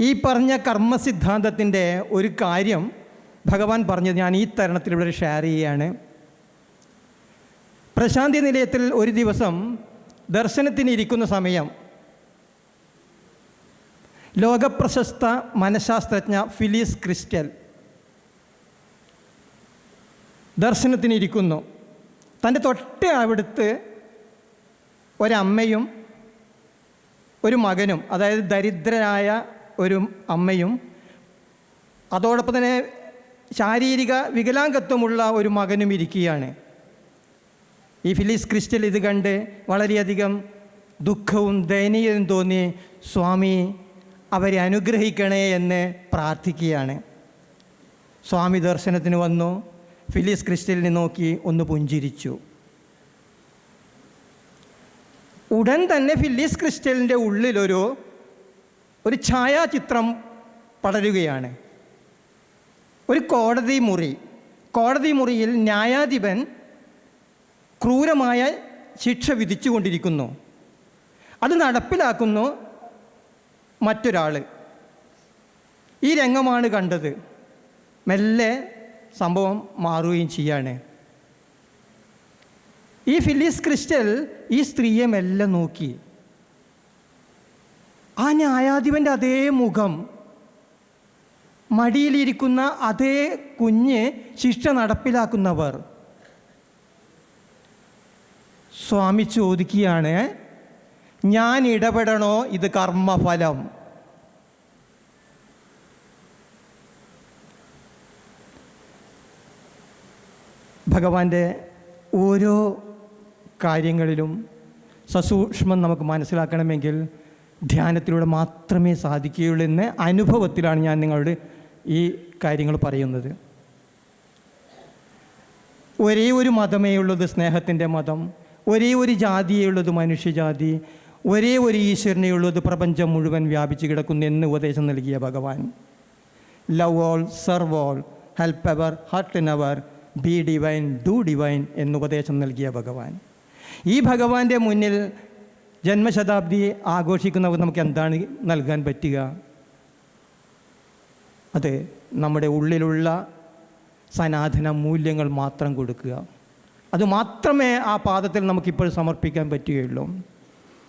ഈ പറഞ്ഞ കർമ്മസിദ്ധാന്തത്തിന്റെ ഒരു കാര്യം ഭഗവാൻ പറഞ്ഞത് ഞാൻ ഈ തരണത്തിൽ തരണത്തിലൂടെ ഷെയർ ചെയ്യുകയാണ്. പ്രശാന്തി നിലയത്തിൽ ഒരു ദിവസം ദർശനത്തിന് ഇരിക്കുന്ന സമയം ലോകപ്രശസ്ത മനഃശാസ്ത്രജ്ഞ ഫിലിസ് ക്രിസ്റ്റൽ ദർശനത്തിനിരിക്കുന്നു. തന്റെ തൊട്ട് അവിടുത്ത് ഒരമ്മയും ഒരു മകനും അതായത് ദരിദ്രനായ ഒരു അമ്മയും അതോടൊപ്പം തന്നെ ശാരീരിക വികലാംഗത്വമുള്ള ഒരു മകനും ഇരിക്കുകയാണ്. ഈ ഫിലിസ് ക്രിസ്റ്റൽ ഇത് കണ്ട് വളരെയധികം ദുഃഖവും ദയനീയതും തോന്നി സ്വാമി അവരെ അനുഗ്രഹിക്കണേ എന്ന് പ്രാർത്ഥിക്കുകയാണ്. സ്വാമി ദർശനത്തിന് വന്നു ഫിലിസ് ക്രിസ്റ്റലിനെ നോക്കി ഒന്ന് പുഞ്ചിരിച്ചു. ഉടൻ തന്നെ ഫിലിസ് ക്രിസ്റ്റലിന്റെ ഉള്ളിലൊരു ഒരു ഛായാചിത്രം പടരുകയാണ്. ഒരു കോടതി മുറി. കോടതി മുറിയിൽ ന്യായാധിപൻ ക്രൂരമായ ശിക്ഷ വിധിച്ചുകൊണ്ടിരിക്കുന്നു. അത് നടപ്പിലാക്കുന്നു മറ്റൊരാൾ ഈ രംഗമാണ് കണ്ടത്. മെല്ലെ സംഭവം മാറുകയും ചെയ്യാണ്. ഈ ഫിലിസ് ക്രിസ്റ്റൽ ഈ സ്ത്രീയെ മെല്ലെ നോക്കി. ആ ന്യായാധിപന്റെ അതേ മുഖം. മടിയിലിരിക്കുന്ന അതേ കുഞ്ഞ് ശിക്ഷ നടപ്പിലാക്കുന്നവർ. സ്വാമി ചോദിക്കുകയാണ് ഞാൻ ഇടപെടണോ? ഇത് കർമ്മഫലം. ഭഗവാന്റെ ഓരോ കാര്യങ്ങളിലും സസൂക്ഷ്മം നമുക്ക് മനസ്സിലാക്കണമെങ്കിൽ ധ്യാനത്തിലൂടെ മാത്രമേ സാധിക്കുകയുള്ളൂ എന്ന അനുഭവത്തിലാണ് ഞാൻ നിങ്ങളോട് ഈ കാര്യങ്ങൾ പറയുന്നത്. ഒരേ ഒരു മതമേ ഉള്ളത് സ്നേഹത്തിന്റെ മതം. ഒരേ ഒരു ജാതിയേ ഉള്ളത് മനുഷ്യജാതി. ഒരേ ഒരു ഈശ്വരനെ ഉള്ളത് പ്രപഞ്ചം മുഴുവൻ വ്യാപിച്ചു കിടക്കുന്നു എന്ന് ഉപദേശം നൽകിയ ഭഗവാൻ. Love all serve all help ever hurt never be divine do divine എന്ന് ഉപദേശം നൽകിയ ഭഗവാൻ. ഈ ഭഗവാന്റെ മുന്നിൽ ജന്മശതാബ്ദി ആഘോഷിക്കുന്നവർ നമുക്ക് എന്താണ് നൽകാൻ പറ്റുക? അത് നമ്മുടെ ഉള്ളിലുള്ള സനാതന മൂല്യങ്ങൾ മാത്രം കൊടുക്കുക. അതുമാത്രമേ ആ പാദത്തിൽ നമുക്കിപ്പോൾ സമർപ്പിക്കാൻ പറ്റുകയുള്ളൂ.